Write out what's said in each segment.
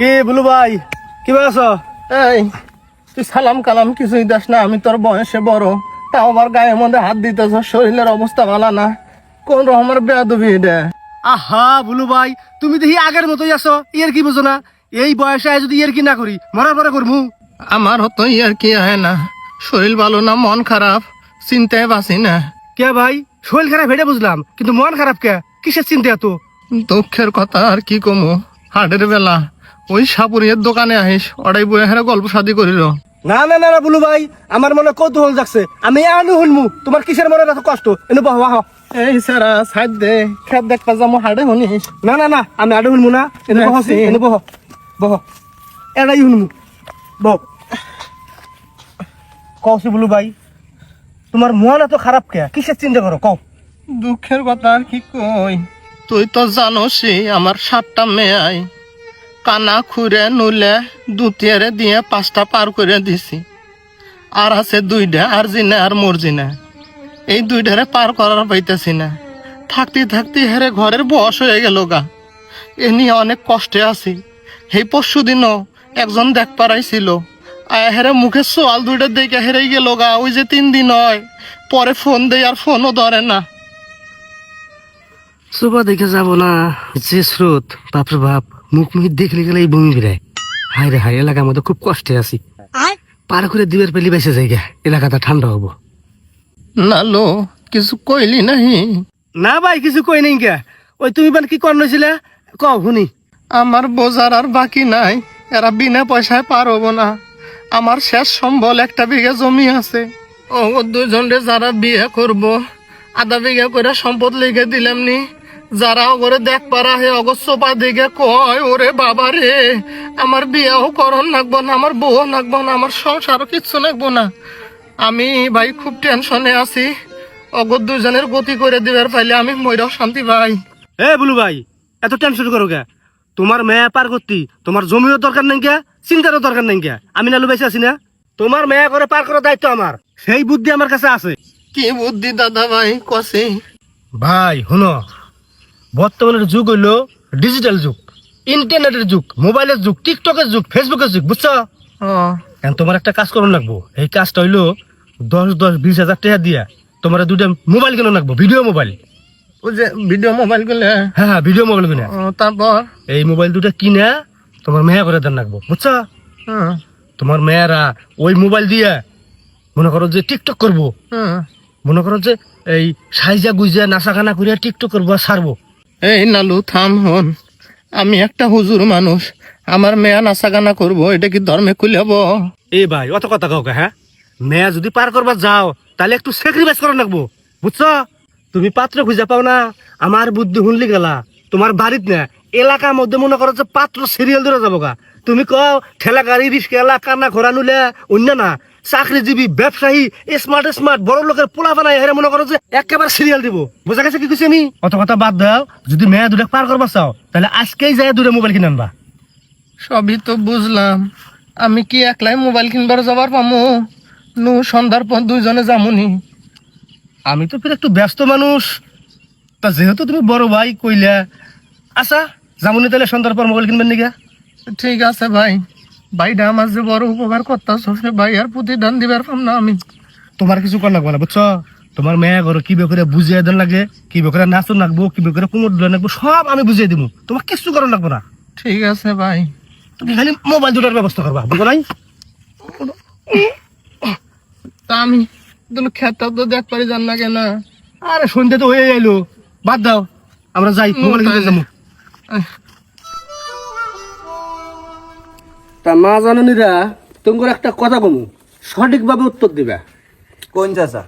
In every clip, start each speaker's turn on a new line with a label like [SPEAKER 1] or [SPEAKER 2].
[SPEAKER 1] কি বলু ভাই? কি আছো?
[SPEAKER 2] এই তুই সালাম কালাম কিছুই দাস না আমি তোর বয়সে বড়। তাও আমার গায়ের মধ্যে হাত দিতেছ শরীরের অবস্থা ভালো না। কোন রকমের বেয়াদবি এটা?
[SPEAKER 1] আহা বুলু ভাই তুমি দেখি আগের মতোই আছো ইয়ের কি বুঝো না? এই বয়সে যদি ইয়ের কি না করি মরার পরে করমু।
[SPEAKER 2] আমার হতো আর কি হয় না শরীর ভালো না মন খারাপ চিন্তায় বাঁচি না।
[SPEAKER 1] কে ভাই? শরীর খারাপ হেঁটে বুঝলাম কিন্তু মন খারাপ কে? কিসের চিন্তা এত?
[SPEAKER 2] দুঃখের কথা আর কি কমু হাটের বেলা। ওই সাপুরিয়ার দোকানে আহিস অড়াই বই হেরে গল্প শাদি করিল।
[SPEAKER 1] না না না না বুলু ভাই আমার মনে কৌতূহল যাচ্ছে আমি আনু শুনমু তোমার কিসের মনে এত কষ্ট? এনে বহ বহ
[SPEAKER 2] এই সারা সাইড দে খেত দেখবা যাব হাটে শুনিস
[SPEAKER 1] না না না আমি আডু শুনমু না এনে বহ। এনে বহ বহ। এটাই শুনমু বহ। কৌশি বুলু ভাই তোমার মন এত খারাপ কে? কিসের চিন্তা করো কও।
[SPEAKER 2] দুঃখের কথা আর কি কই? তুই তো জানোসই আমার সাতটা মেয়াই কানা, খুঁড়ে, নুলে দুটিয়ারে দিয়ে পাঁচটা পার করে দিছি। আর আছে দুইটা, আর জিনে, আর মর্জিনা এই দুইটারে পার করার পাইতেছি না। থাকতে থাকতে হেরে ঘরের বয়স হয়ে গেল গা। এ নিয়ে অনেক কষ্টে আছি। এই পরশু দিনও একজন দেখ পারাইছিল আয় হেরে মুখে সোয়াল দুইটা দেখে হেরে গেল গা। ওই যে তিন দিন হয়, পরে ফোন দেয় আর ফোনও ধরে না।
[SPEAKER 1] সুবা দেখে যাব না, যে স্রোত, বাপরে বাপ। মুখ মুখ দেখলে গেলে এই বমি বেড়ায়। হাই রে হাই এলাকার মধ্যে খুব কষ্টে আছি। পার করে দিবের পেলি বেসে জায়গা এলাকাটা ঠান্ডা হব।
[SPEAKER 2] না লো কিছু কইলি নাহি?
[SPEAKER 1] না ভাই কিছু কই নাই কে ওই তুমি মানে কি কর নইছিলে কও শুনি।
[SPEAKER 2] আমার বোঝার আর বাকি নাই এরা বিনা পয়সায় পার হব না। আমার শেষ সম্বল একটা বিঘা জমি আছে। ও দুজনে যারা বিয়ে করব আধা বিঘা করে সম্পদ লিখে দিলাম নি। যারা ওরে দেখ পারা হে অগর সোপা দিকে কয় ওরে বাবা রে আমার বিয়েও করণ লাগবো না আমার বউ লাগবো না আমার সংসারও কিচ্ছু লাগবো না। আমি ভাই খুব টেনশনে আছি অগর দুজনের গতি করে দিবার পাইলে আমি ময়রাও শান্তি পাই।
[SPEAKER 1] এ বুলু ভাই এত টেনশন করো কে? তোমার মেয়ে পার করতি তোমার জমিও দরকার নাই কে? চিন্তারও দরকার নাই কে? আমি নালু বেঁচে আছি না? তোমার মেয়ে করে পার করার দায়িত্ব আমার। সেই বুদ্ধি আমার কাছে আছে।
[SPEAKER 2] কি বুদ্ধি দাদা ভাই কসে?
[SPEAKER 1] ভাই শুনো বর্তমানের যুগ হইল ডিজিটাল যুগ ইন্টারনেটের যুগ মোবাইলের যুগ টিকটকের যুগ ফেসবুকের যুগ বুঝছ? এখন তোমার একটা কাজ করুন লাগবো। এই কাজটা হইল দশ দশ বিশ হাজার টাকা দিয়া তোমার দুটা মোবাইল কেন লাগবো ভিডিও মোবাইল
[SPEAKER 2] ওই যে ভিডিও মোবাইলগুলো
[SPEAKER 1] হ্যাঁ হ্যাঁ ভিডিও মোবাইল কিনে।
[SPEAKER 2] তারপর?
[SPEAKER 1] এই মোবাইল দুটা কিনে তোমার মেয়া করে দেন লাগবো বুঝছ? তোমার মেয়েরা ওই মোবাইল দিয়ে মনে করো যে টিকটক করব। মনে করো যে এই সাইজা গুইজা নাচাখানা করিয়া টিকটক করব আর ছাড়বো।
[SPEAKER 2] এই নালু, থাম হন। আমি একটা হুজুর মানুষ। আমার মেয়া নাচা গানা করব, এটা কি ধর্মে খুলাবো
[SPEAKER 1] এই ভাই, অত কথা কাউকে হ্যাঁ? মেয়া যদি পার করবার যাও, তাহলে একটু স্যাক্রিফাইস করা লাগবো। বুঝছ? তুমি পাত্র খুঁজে পাও না, আমার বুদ্ধি শুনলি গেলা। তোমার বাড়িত না, এলাকার মধ্যে মনে করো যে পাত্র সিরিয়াল ধরে যাব গা। তুমি কও, ঠেলা গাড়ি রিক্সা কান্না ঘোরা নুলে, অন্য না চাকরিজীবী ব্যবসায়ী স্মার্ট স্মার্ট বড় লোকের পোলা বানাই হেরে মনে করো যে একেবারে সিরিয়াল দিব। বোঝা গেছে কি কইছি আমি? অত কথা বাদ দাও যদি মেয়া দুটা পার করবার চাও তাহলে আজকেই যাই দুটো মোবাইল কিনে আনবা।
[SPEAKER 2] সবই তো বুঝলাম। আমি কি একলাই মোবাইল কিনবার যাবার পামু? নু সন্ধ্যার পর দুইজনে যামুনি।
[SPEAKER 1] আমি তো ফির একটু ব্যস্ত মানুষ। তা যেহেতু তুমি বড় ভাই কইলা আচ্ছা যামুনি তাহলে সন্ধ্যার পর মোবাইল কিনবেন নাকি?
[SPEAKER 2] ঠিক আছে ভাই। ভাইটা আমার যে বড় উপকার করতেছ ভাই আর প্রতিদান দিবার পাম না আমি।
[SPEAKER 1] তোমার কিছু কর লাগবো না বুঝছ? তোমার মেয়ে ঘর কি করে বুঝিয়ে দেন লাগে কি করে নাচন লাগবো কি করে কুমোর লাগবো সব আমি বুঝিয়ে দিব তোমার কিছু লাগবো না।
[SPEAKER 2] ঠিক আছে ভাই।
[SPEAKER 1] তুমি খালি মোবাইল দুটার ব্যবস্থা করবা বুঝো নাই?
[SPEAKER 2] তা আমি খেতটা তো দেখ পারি জান না। কেন
[SPEAKER 1] আরে সন্ধ্যে তো হয়ে যাইলো বাদ দাও আমরা যাই মোবাইল কিনতে যাব তা মা জাননীরা তোমার একটা কথা কমু সঠিকভাবে উত্তর দিবা।
[SPEAKER 3] কোন চাচা?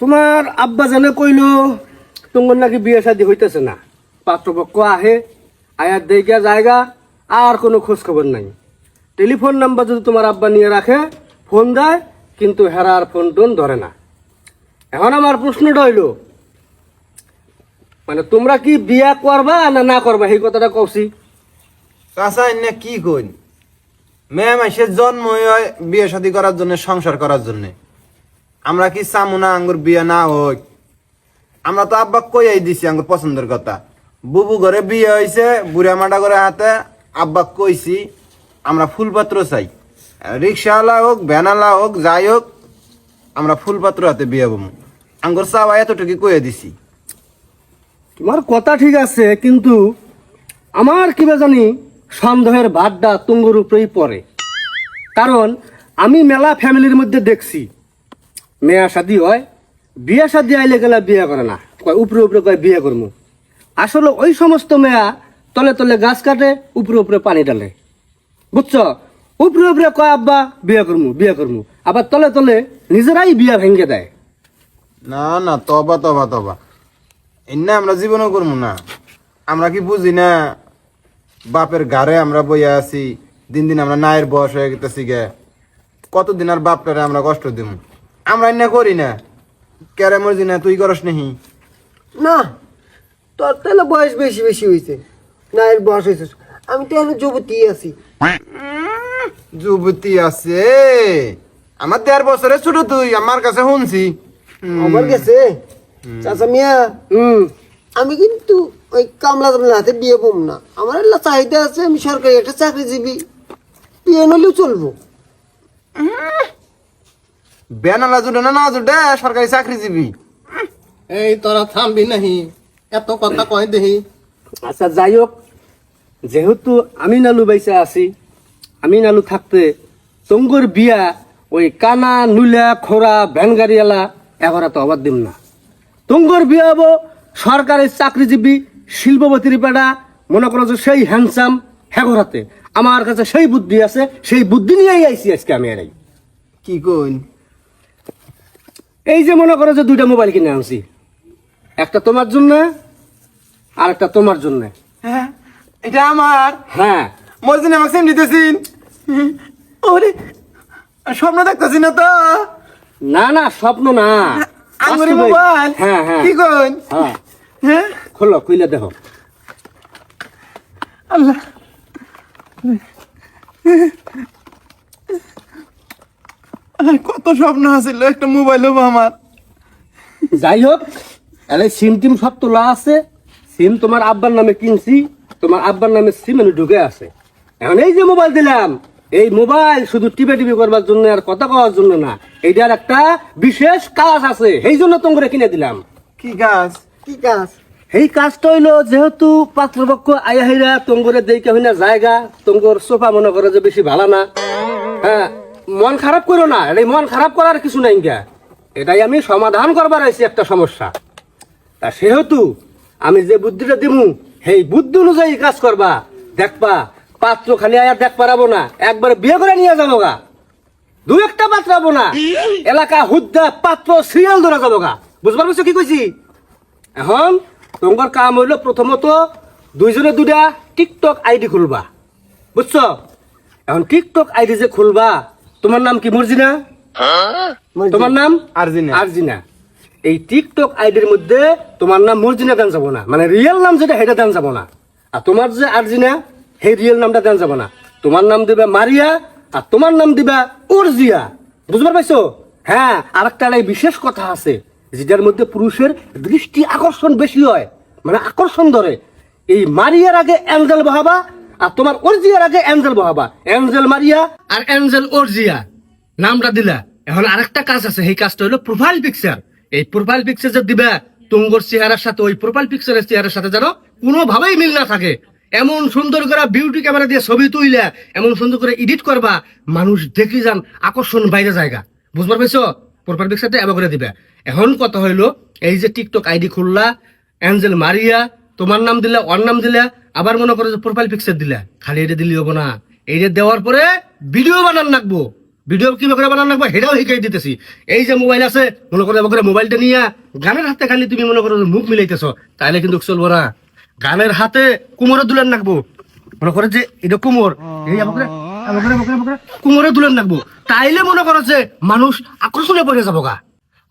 [SPEAKER 1] তোমার আব্বা জানে কইলো তোমার নাকি বিয়ে শাদী হইতেছে না। পাত্রপক্ষ আহে আয়ার দেইকা জায়গা আর কোনো খোঁজ খবর নাই। টেলিফোন নাম্বার যদি তোমার আব্বা নিয়ে রাখে ফোন দেয় কিন্তু হেরার ফোন টোন ধরে না। এখন আমার প্রশ্নটা হইল মানে তোমরা কি বিয়া করবা না না করবা? সেই কথাটা কওছি।
[SPEAKER 3] চাচা এনে কি কইন? মেয়ে মাসের জন্ম হয় বিয়ে শাদী করার জন্য, সংসার করার জন্য। আমরা কি চামু না আঙ্গুর বিয়ে না হোক আমরা তো আব্বা কইয়াই দিছি আঙ্গুর পছন্দের কথা। বুবু ঘরে বিয়ে হয়েছে বুড়া মাটা করে হাতে আব্বা কইছি, আমরা ফুলপাত্র চাই। রিক্সাওয়ালা হোক ভ্যানালা হোক, যাই হোক, আমরা ফুলপাত্র হাতে বিয়ে বমু আঙ্গুর চাওয়া এতটুকু কয়ে দিছি।
[SPEAKER 1] তোমার কথা ঠিক আছে, কিন্তু আমার কিবা জানি সন্দেহের ভাতটা তুঙ্গুর উপরেই পড়ে। কারণ আমি মেলা ফ্যামিলির মধ্যে দেখছি। মেয়া শাদি হয়, বিয়া শাদি আইলে গেলে বিয়ে করে না। কয়, উপরে উপরে কয়, বিয়ে করব আসলে ওই সমস্ত মেয়া তলে তলে গাছ কাটে, উপরে উপরে পানি ডালে বুঝছ? উপরে উপরে কয়, আব্বা, বিয়ে করব বিয়ে করব আবার তলে তলে নিজেরাই বিয়া ভেঙে দেয়।
[SPEAKER 3] না না, তবা তবা তবা। এনে আমরা জীবনও করব না। আমরা কি বুঝি না? বাপের ঘরে আমরা বইয়া আছি দিন দিন আমরা নায়ের বয়স হয়ে গেতেছি গে। কতদিন আর বাপটারে আমরা কষ্ট দিব আমরা এনে করি না। কেরে মরজি না তুই করস নেহি।
[SPEAKER 4] না তোর তাহলে বয়স বেশি বেশি হয়েছে না এর বয়স হয়েছে আমি তো এখন যুবতী আছি।
[SPEAKER 3] যুবতী আছে? আমার দেড় বছরের ছোট তুই আমার কাছে শুনছি।
[SPEAKER 4] আমার গেছে চাচা মিয়া? আমি কিন্তু ওই কামলা কামলা হাতে বিয়ে পম না। আমার এলা চাহিদা আছে আমি সরকারি একটা চাকরিজীবী। বিয়ে নলেও চলবো।
[SPEAKER 3] বেনালা জুটে না না জুটে সরকারি চাকরিজীবী।
[SPEAKER 2] এই তোরা থামবি নাহি এত কথা কয় দেহি।
[SPEAKER 1] আচ্ছা যাই হোক যেহেতু আমি নালু বাইসা আছি আমি নালু থাকতে তঙ্গর বিয়া ওই কানা নুলা খোরা ভ্যান গাড়িওয়ালা এবার তো অবাদ দিম না। তঙ্গর বিয়া হব সরকারি চাকরিজীবী শিল্পপতির পেড়া মনে করো যে সেই হ্যান্ডসাম হেগরাতে আমার কাছে সেই বুদ্ধি আছে সেই বুদ্ধি নিয়েই আইছি আজকে আমি এরাই
[SPEAKER 3] কি কইন?
[SPEAKER 1] এই যে মনে করো যে দুইটা মোবাইল কিনে আনছি। একটা তোমার জন্য আর একটা তোমার জন্য।
[SPEAKER 3] হ্যাঁ এটা আমার।
[SPEAKER 1] হ্যাঁ।
[SPEAKER 3] মরজিন আমাকে সেম দিতেছিন। ওরে স্বপ্ন দেখতেছি না তো?
[SPEAKER 1] না না স্বপ্ন না।
[SPEAKER 3] মোবাইল
[SPEAKER 1] হ্যাঁ হ্যাঁ।
[SPEAKER 3] কি কইন?
[SPEAKER 1] হ্যাঁ।
[SPEAKER 3] হ্যাঁ?
[SPEAKER 1] খোলো খুইলে দেখো।
[SPEAKER 3] আল্লাহ। কত স্বপ্ন আছিল একটা মোবাইল হব আমার।
[SPEAKER 1] যাই হোক সিম টিম সব তোলা আছে। সিম তোমার আব্বার নামে কিনছি তোমার আব্বার নামে সিম এনে ঢুকে আছে। এখন এই যে মোবাইল দিলাম এই মোবাইল শুধু টিপে টিপে করবার জন্য আর কথা কওয়ার জন্য না এইটার একটা বিশেষ কাজ আছে সেই জন্য তোমরা কিনে দিলাম।
[SPEAKER 3] কি গাছ
[SPEAKER 4] কি কাজ?
[SPEAKER 1] কাজটা হইল যেহেতু পাত্রপক্ষ জায়গা সোফা মনে করে যে বেশি ভালো না। হ্যাঁ মন খারাপ করো না এই মন খারাপ করার কিছু নাই গা এটাই আমি সমাধান করবার আইছি একটা সমস্যা। তা সেহেতু আমি যে বুদ্ধিটা দিমু, সেই বুদ্ধি অনুযায়ী কাজ করবা দেখবা পাত্র খালি আয়া দেখ পারাবো না একবার বিয়ে করে নিয়ে যাব গা দু একটা পাত্র হব না, এলাকা হুদ্দা পাত্র সিরিয়াল ধরে যাব গা বুঝবার পারছ কি কইছি এখন তোমার কাম হইল প্রথমত দুইজনে দুটা টিকটক আইডি খুলবা। বুঝছ? এখন টিকটক আইডি যে খুলবা তোমার নাম কি মর্জিনা? তোমার নাম?
[SPEAKER 3] আরজিনা।
[SPEAKER 1] আরজিনা। এই টিকটক আইডির মধ্যে তোমার নাম মর্জিনা দেন যাব না। মানে রিয়েল নাম যেটা সেটা দেন যাব না। আর তোমার যে আরজিনা সেই রিয়েল নামটা দেন যাব না। তোমার নাম দিবা মারিয়া আর তোমার নাম দিবা উর্জিয়া। বুঝবার পাইছো? হ্যাঁ আর একটা বিশেষ কথা আছে। যেটার মধ্যে পুরুষের দৃষ্টি আকর্ষণ বেশি হয় মানে আকর্ষণ ধরে। এই মারিয়ার আগে অ্যাঞ্জেল বহাবা আর তোমার অর্জিয়ার আগে অ্যাঞ্জেল বহাবা। অ্যাঞ্জেল মারিয়া আর অ্যাঞ্জেল অর্জিয়া। নামটা দিলা। এখন আরেকটা কাজ আছে, সেই কাজটা হলো প্রোফাইল পিকচার এই প্রোফাইল পিকচার যে দিবা, তুঙ্গর চেহারার সাথে, ওই প্রোফাইল পিকচারের চেহারার সাথে যেন কোনোভাবেই মিল না থাকে। এমন সুন্দর করে বিউটি ক্যামেরা দিয়ে ছবি তুইলা, এমন সুন্দর করে এডিট করবা, মানুষ দেখি যান, আকর্ষণ বাইরে জায়গা। বুঝবার পাইছো? প্রোফাইল পিকচারটা এবার করে দিবা। এখন কথা হইল, এই যে টিকটক আইডি খুললা, অ্যাঞ্জেল মারিয়া, তোমার নাম দিলা, ওর নাম দিলা, আবার মনে করো যে প্রোফাইল পিকচার দিলা। খালি এটা দিলি হব না। এইটা দেওয়ার পরে ভিডিও বানান রাখব ভিডিও কি করে বানান রাখব সেটাও শিখাই দিতেছি। এই যে মোবাইল আছে, মনে করো এবার মোবাইলটা নিয়ে, গানের হাতে খালি তুমি মনে করো মুখ মিলাইতেছ, তাইলে কিন্তু চলবো না। গানের হাতে কুমোরে দুলেন রাখব মনে করে যে এটা কুমোর। এই এবার কুমোরে দুলেন রাখব তাইলে মনে করো যে মানুষ আকর্ষণে পড়ে যাব গা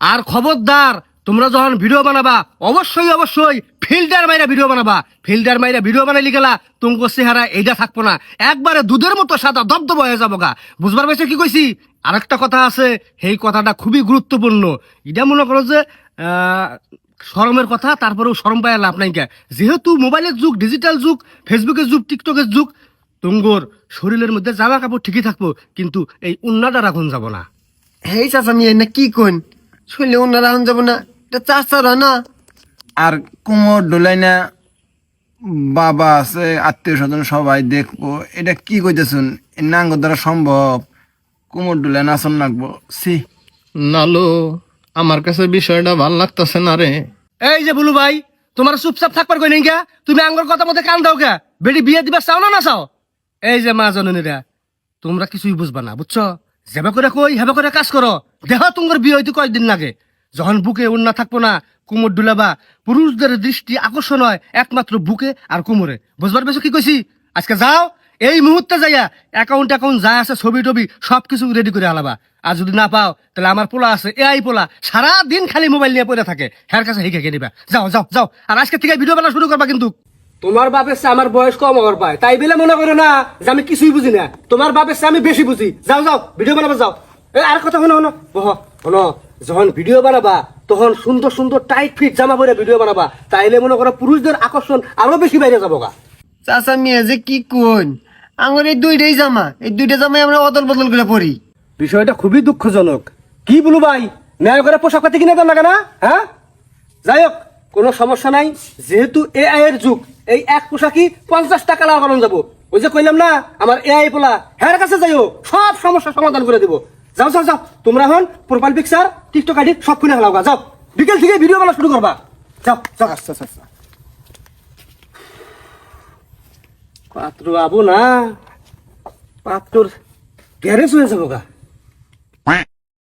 [SPEAKER 1] আর খবরদার তোমরা যখন ভিডিও বানাবা অবশ্যই অবশ্যই ফিল্টার মাইরা ভিডিও বানাবা। ফিল্টার মাইরা ভিডিও বানাইলি গেলা তুমকো চেহারা এইটা থাকব না। একবারে দুধের মতো সাদা দবদব হয়ে যাব গা। বুঝবার পাইছো কি কইছি? আরেকটা কথা আছে সেই কথাটা খুবই গুরুত্বপূর্ণ। এটা মনে করো যে আহ, শরমের কথা তারপরেও শরম পায় লাভ নাই যেহেতু মোবাইলের যুগ ডিজিটাল যুগ ফেসবুকের যুগ টিকটকের যুগ তুঙ্গর শরীরের মধ্যে জামা কাপড় ঠিকই থাকব কিন্তু এই উন্নাটা রাখুন যাব না।
[SPEAKER 4] হেই চাচা মিয়া না কি কোন শুনলে ওনারা এখন যাব না এটা চাচারা না।
[SPEAKER 3] আর কোমর ডোলাই না বাবা আছে আত্মীয় স্বজন সবাই দেখব এটা কি কইতেছুন? নাঙ্গ দ্বারা সম্ভব? কোমর ডোলাই নাচন লাগবো সি
[SPEAKER 2] নালো আমার কাছে বিষয়টা ভালো লাগতেছে না রে।
[SPEAKER 1] এই যে বুলু ভাই তোমার চুপচাপ থাকবার কই নাই গা? তুমি আঙ্গর কথা মধ্যে কান দাও কে বেটি বিয়ে দিবা চাও না না চাও? এই যে মা জননীরা, তোমরা কিছুই বুঝবা না, বুঝছ? যেবা করে কই, হেবা করে কাজ করো। দেহ তোমার বিয়ে হইতে কয়দিন লাগে। যখন বুকে উন্না থাকব না, কুমোর ডুলাবা পুরুষদের দৃষ্টি আকর্ষণ হয় একমাত্র বুকে আর কুমোরে। বুঝবার পেছো কি কইছি? আজকে যাও, এই মুহূর্তে যাইয়া অ্যাকাউন্ট অ্যাকাউন্ট যা আছে, ছবি টবি সব কিছু রেডি করে আলাবা আর যদি না পাও, তাহলে আমার পোলা আছে, এআই পোলা সারা দিন খালি মোবাইল নিয়ে পড়ে থাকে। হ্যার কাছে হিকে নিবা। যাও যাও যাও। আর আজকে থেকে ভিডিও বানা শুরু করবা কিন্তু। তোমার বাপের চেয়ে আমার বয়স কম হওয়ার পায়। তাই বলে মনে করো না যে আমি কিছুই বুঝি না। তোমার বাপের চেয়ে আমি বেশি বুঝি। যাও যাও ভিডিও বানাবা যাও। এ আর কথা শোনো শোনো। বহ শোনো যখন ভিডিও বানাবা তখন সুন্দর সুন্দর টাইট ফিট জামা পরে ভিডিও বানাবা। তাইলে মনে করো পুরুষদের আকর্ষণ আরও বেশি বাইরে যাব গা।
[SPEAKER 4] চাচা মিয়া যে কি কোন? আমার এই দুইটাই জামা। এই দুইটা জামাই আমরা অদল বদল করে পরি।
[SPEAKER 1] বিষয়টা খুবই দুঃখজনক। কি বলু ভাই? ন্যায় করে পোশাক পাতি কিনে দেন লাগে না হ্যাঁ? যাই হোক কোনো সমস্যা নাই। যেহেতু এআই এর যুগ এই এক পোশাকই পঞ্চাশ টাকা লাগানো যাব। ওই যে কইলাম না আমার এআই পোলা হ্যার কাছে যাইও সব সমস্যার সমাধান করে দেবো। যাও যাও যাও তোমরা এখন প্রোফাইল পিকচার টিকটক আইডি সব খুলে ফেলাও গা, যাও। বিকেল থেকে ভিডিও বানা শুরু করবা। যাও যাও।
[SPEAKER 3] আচ্ছা আচ্ছা
[SPEAKER 1] পাত্র আবু না পাত্রর গ্যারেজ হয়ে যাব গা।